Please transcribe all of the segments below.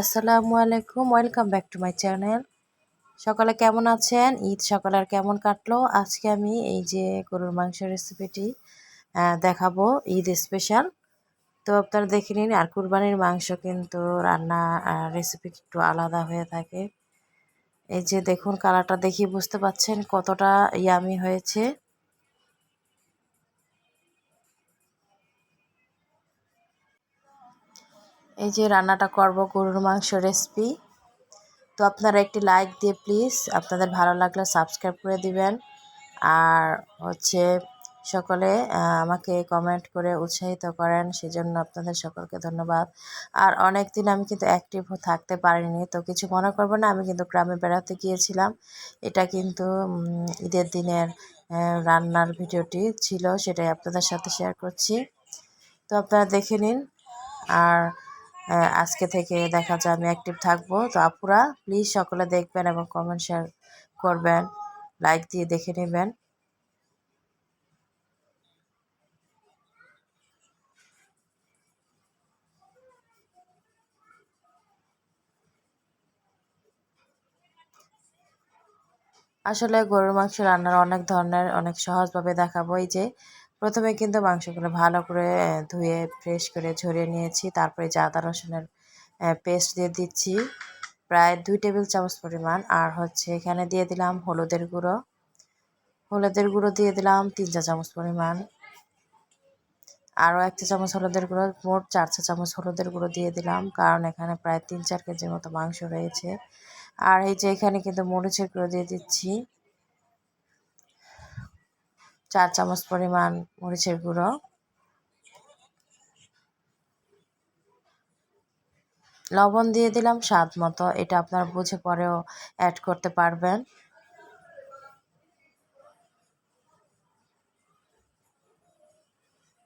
আসসালামু আলাইকুম, welcome back to my channel. সকালে কেমন আছেন? ঈদ সকালে আর কেমন কাটলো? আজকে আমি এই যে গরুর মাংস রেসিপিটি দেখাবো। ঈদ স্পেশাল তো আপনারা দেখে নিন, আর কুরবানির মাংস কিন্তু রান্না রেসিপি একটু আলাদা হয়ে থাকে। এই যে দেখুন কালারটা দেখি বুঝতে পাচ্ছেন কতটা ইয়ামি হয়েছে। এই যে রান্নাটা করব গরুর মাংস রেসিপি তো আপনারা একটি লাইক দিয়ে প্লিজ আপনাদের ভালো লাগলে সাবস্ক্রাইব করে দিবেন। আর হচ্ছে সকলে আমাকে কমেন্ট করে উৎসাহিত করেন, সেজন্য আপনাদের সকলকে ধন্যবাদ। আর অনেক দিন আমি কিন্তু অ্যাক্টিভ থাকতে পারিনি, তো কিছু মনে করব না, আমি কিন্তু গ্রামে বেড়াতে গিয়েছিলাম। এটা কিন্তু ঈদের দিনের রান্নার ভিডিওটি ছিল, সেটাই আপনাদের সাথে শেয়ার করছি। তো আপনারা দেখে নিন। আর আজকে থেকে দেখা যায় আমি অ্যাক্টিভ থাকব। তো আপুরা প্লিজ সকলে দেখবেন এবং কমেন্ট শেয়ার করবেন। লাইক দিয়ে দেখে নেবেন। আসলে গরুর মাংস রান্নার অনেক ধরনের, অনেক সহজভাবে দেখাবো। এই যে প্রথমে কিন্তু মাংসগুলো ভালো করে ধুয়ে ফ্রেশ করে ঝরিয়ে নিয়েছি। তারপরে যে আদা রসুনের পেস্ট দিয়ে দিচ্ছি, প্রায় দুই টেবিল চামচ পরিমাণ। আর হচ্ছে এখানে দিয়ে দিলাম হলুদের গুঁড়ো। হলুদের গুঁড়ো দিয়ে দিলাম তিন চা চামচ পরিমাণ। আরও এক চা চামচ হলুদের গুঁড়ো, মোট চার চা চামচ হলুদের গুঁড়ো দিয়ে দিলাম, কারণ এখানে প্রায় তিন চার কেজির মতো মাংস রয়েছে। আর এই যে এখানে কিন্তু মরিচের গুঁড়ো দিয়ে দিচ্ছি। চার চামচ পরিমাণ মরিচের গুঁড়ো। লবণ দিয়ে দিলাম স্বাদ মতো, এটা আপনারা বুঝে পরেও অ্যাড করতে পারবেন।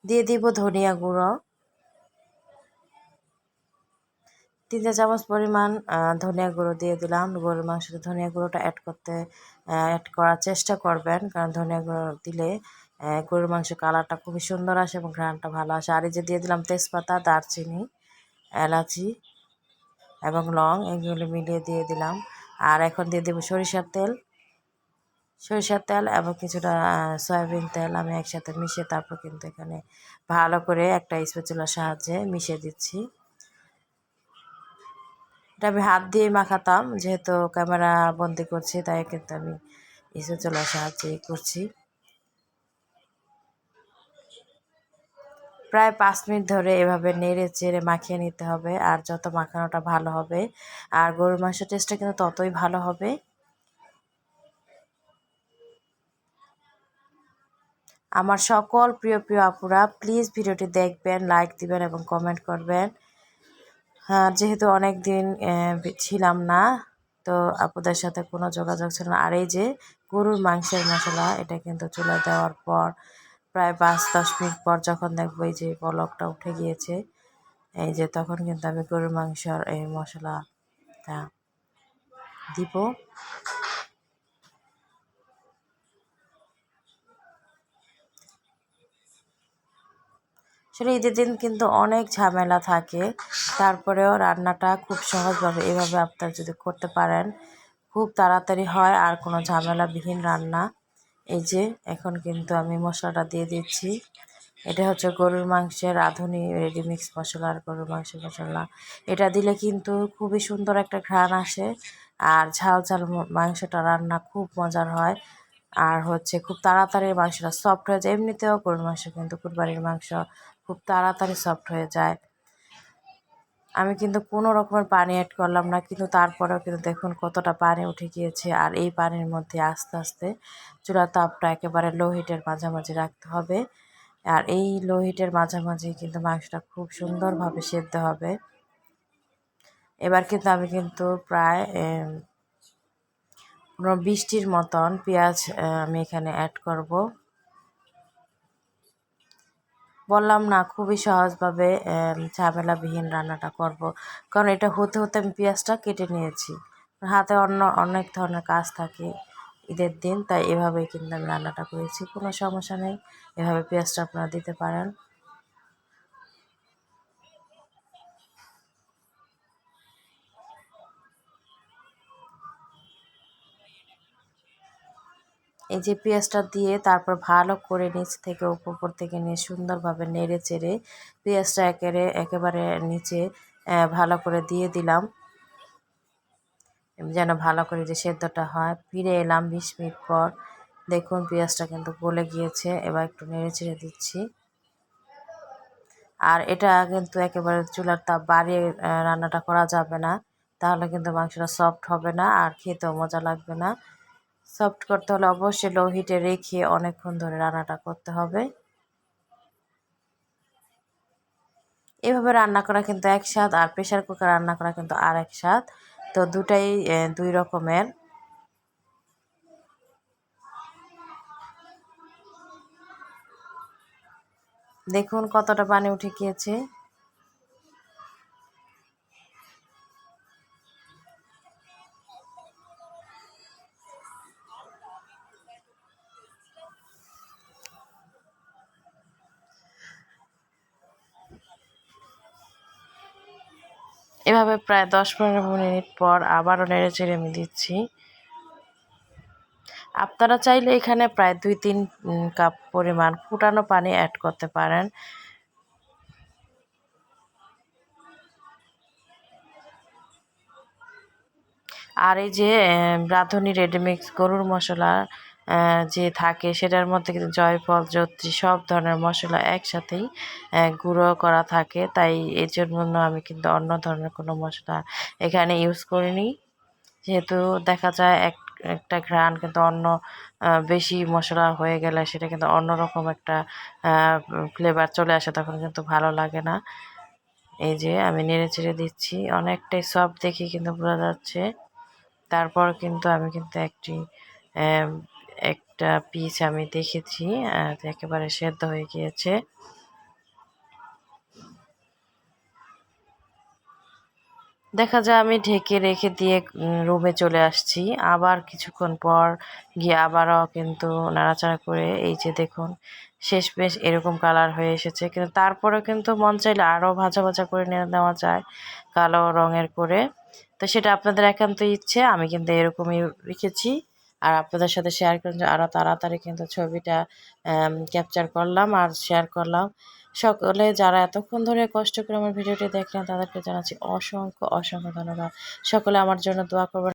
দিয়ে দিব ধনিয়া গুঁড়ো। তিন চা চামচ পরিমাণ ধনিয়া গুঁড়ো দিয়ে দিলাম। গরুর মাংসতে ধনিয়া গুঁড়োটা অ্যাড করতে অ্যাড করার চেষ্টা করবেন। কারণ ধনিয়া গুঁড়ো দিলে গরুর মাংস কালারটা খুবই সুন্দর আসে এবং ঘ্রানটা ভালো আসে। আর এই যে দিয়ে দিলাম তেজপাতা, দারচিনি, এলাচি এবং লং, এগুলো মিলিয়ে দিয়ে দিলাম। আর এখন দিয়ে দেবো সরিষার তেল। সরিষার তেল এবং কিছুটা সয়াবিন তেল আমি একসাথে মিশিয়ে তারপর কিন্তু এখানে ভালো করে একটা স্পেচুলার সাহায্যে মিশিয়ে দিচ্ছি। এটা আমি হাত দিয়ে মাখাতাম, যেহেতু ক্যামেরা বন্দি করছি, তাই কিন্তু আমি স্পেচুলার সাহায্যে করছি। প্রায় পাঁচ মিনিট ধরে এভাবে নেড়ে চেড়ে মাখিয়ে নিতে হবে, আর যত মাখানোটা ভালো হবে, আর গরুর মাংসের টেস্টটা কিন্তু ততই ভালো হবে। আমার সকল প্রিয় প্রিয় আপুরা প্লিজ ভিডিওটি দেখবেন লাইক দিবেন এবং কমেন্ট করবেন। হ্যাঁ যেহেতু অনেক দিন ছিলাম না, তো আপুদের সাথে কোনো যোগাযোগ ছিল না। আর এই যে গরুর মাংসের মশলা, এটা কিন্তু চুলে দেওয়ার পর, প্রায় পাঁচ, দশ মিনিট পর যখন দেখব এই যে পলকটা উঠে গিয়েছে, এই যে তখন কিন্তু আমি গরুর মাংসর এই মশলাটা দিব। আসলে ঈদের দিন কিন্তু অনেক ঝামেলা থাকে। তারপরেও রান্নাটা খুব সহজভাবে এভাবে আপনার যদি করতে পারেন, খুব তাড়াতাড়ি হয় আর কোনো ঝামেলাবিহীন রান্না। এই যে, এখন কিন্তু আমি মশলাটা দিয়ে দিচ্ছি। এটা হচ্ছে গরুর মাংসের আধুনিক রেডিমিক্স মশলা আর গরুর মাংসের মশলা। এটা দিলে কিন্তু খুবই সুন্দর একটা ঘ্রাণ আসে। আর ঝাল ঝাল মাংসটা রান্না খুব মজার হয়। আর হচ্ছে খুব তাড়াতাড়ি মাংসটা সফট হয়ে যায়। এমনিতেও গরুর মাংস কিন্তু কুরবানির মাংস খুব তাড়াতাড়ি সফট হয়ে যায়। আমি কিন্তু কোনো রকমের পানি অ্যাড করলাম না, কিন্তু তারপরেও কিন্তু দেখুন কতটা পানি উঠে গিয়েছে। আর এই পানির মধ্যে আস্তে আস্তে চুলার তাপটা একেবারে লো হিটের মাঝামাঝি রাখতে হবে। আর এই লো হিটের মাঝামাঝি কিন্তু মাংসটা খুব সুন্দরভাবে সেদ্ধ হবে। এবার কিন্তু আমি কিন্তু প্রায় বিশটির মতন পেঁয়াজ আমি এখানে অ্যাড করব। বললাম না, খুবই সহজভাবে ঝামেলাবিহীন রান্নাটা করব। কারণ এটা হতে হতে আমি পেঁয়াজটা কেটে নিয়েছি। হাতে অন্য, অনেক ধরনের কাজ থাকে ঈদের দিন, তাই এভাবেই কিন্তু আমি রান্নাটা করেছি। কোনো সমস্যা নেই, এভাবে পেঁয়াজটা আপনারা দিতে পারেন। এই যে পেঁয়াজটা দিয়ে তারপর ভালো করে নিচ থেকে উপর থেকে নিয়ে সুন্দরভাবে নেড়ে চেড়ে পেঁয়াজটা একেবারে একেবারে নিচে ভালো করে দিয়ে দিলাম। যেন ভালো করে যে সেদ্ধটা হয়। ফিরে এলাম বিশ মিনিট পর। দেখুন পেঁয়াজটা কিন্তু গলে গিয়েছে। এবার একটু নেড়ে চেড়ে দিচ্ছি। আর এটা কিন্তু একেবারে চুলার তাপ বাড়িয়ে রান্নাটা করা যাবে না। তাহলে কিন্তু মাংসটা সফট হবে না আর খেতেও মজা লাগবে না। সফট করতে হলে অবশ্যই লো হিটে রেখে অনেকক্ষণ ধরে রান্নাটা করতে হবে। এভাবে রান্না করা কিন্তু এক স্বাদ আর প্রেশার কুকার রান্না করা কিন্তু আর এক স্বাদ। তো দুটাই দুই রকমের। দেখুন কতটা পানি উঠে গিয়েছে। এভাবে প্রায় দশ পনেরো মিনিট পর আবারও নেড়ে চেড়ে আমি দিচ্ছি। আপনারা চাইলে এখানে প্রায় দুই তিন কাপ পরিমাণ ফুটানো পানি অ্যাড করতে পারেন। আর এই যে রাঁধুনি রেডিমিক্স গরুর মশলা যে থাকে সেটার মধ্যে কিন্তু জয়ফল জত্রী সব ধরনের মশলা একসাথেই গুঁড়ো করা থাকে। তাই এর জন্য আমি কিন্তু অন্য ধরনের কোনো মশলা এখানে ইউজ করিনি। যেহেতু দেখা যায় এক, একটা ঘ্রাণ কিন্তু অন্য বেশি মশলা হয়ে গেলে সেটা কিন্তু অন্যরকম একটা ফ্লেভার চলে আসে, তখন কিন্তু ভালো লাগে না। এই যে আমি নেড়ে চেড়ে দিচ্ছি। অনেকটাই সফট দেখে কিন্তু বোঝা যাচ্ছে। তারপর কিন্তু আমি কিন্তু একটি একটা পিস আমি দেখেছি আহ, একেবারে সেদ্ধ হয়ে গিয়েছে। দেখা যায় আমি ঢেকে রেখে দিয়ে রুমে চলে আসছি। আবার কিছুক্ষণ পর গিয়ে আবারও কিন্তু নাড়াচাড়া করে এই যে দেখুন শেষ বেশ এরকম কালার হয়ে এসেছে। কিন্তু তারপরেও কিন্তু মন চাইলে আরও ভাজা ভাজা করে নিয়ে নেওয়া যায় কালো রঙের করে। তো সেটা আপনাদের একান্ত ইচ্ছে আমি কিন্তু এরকমই রেখেছি। আর আপনাদের সাথে শেয়ার করলাম আরও তাড়াতাড়ি কিন্তু ছবিটা ক্যাপচার করলাম আর শেয়ার করলাম। সকলে যারা এতক্ষণ ধরে কষ্ট করে আমার ভিডিওটি দেখলেন, তাদেরকে জানাচ্ছি অসংখ্য অসংখ্য ধন্যবাদ। সকলে আমার জন্য দোয়া করবেন।